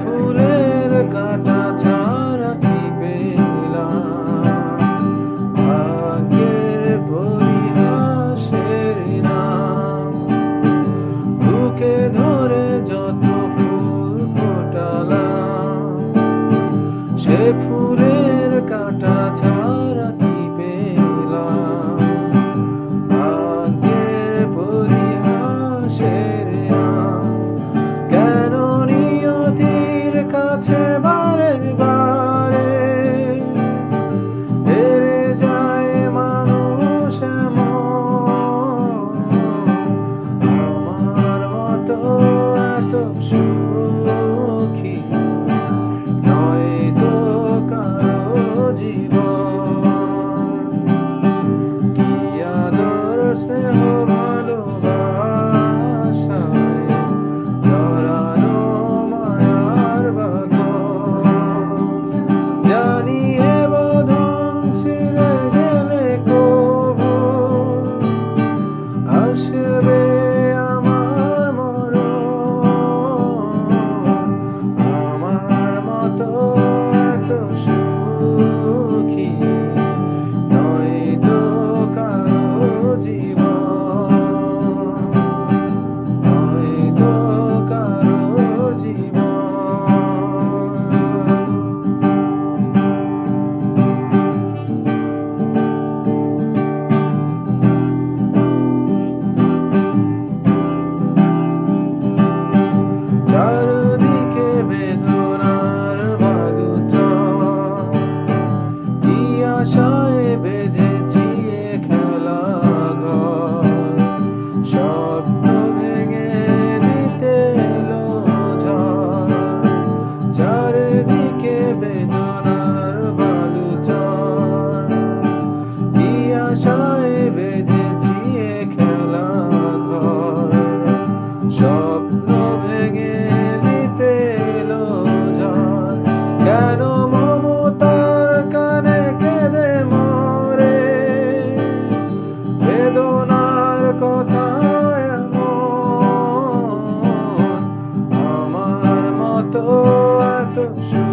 ফুল deep সখী। নয় তো কারও জীবন todo a tu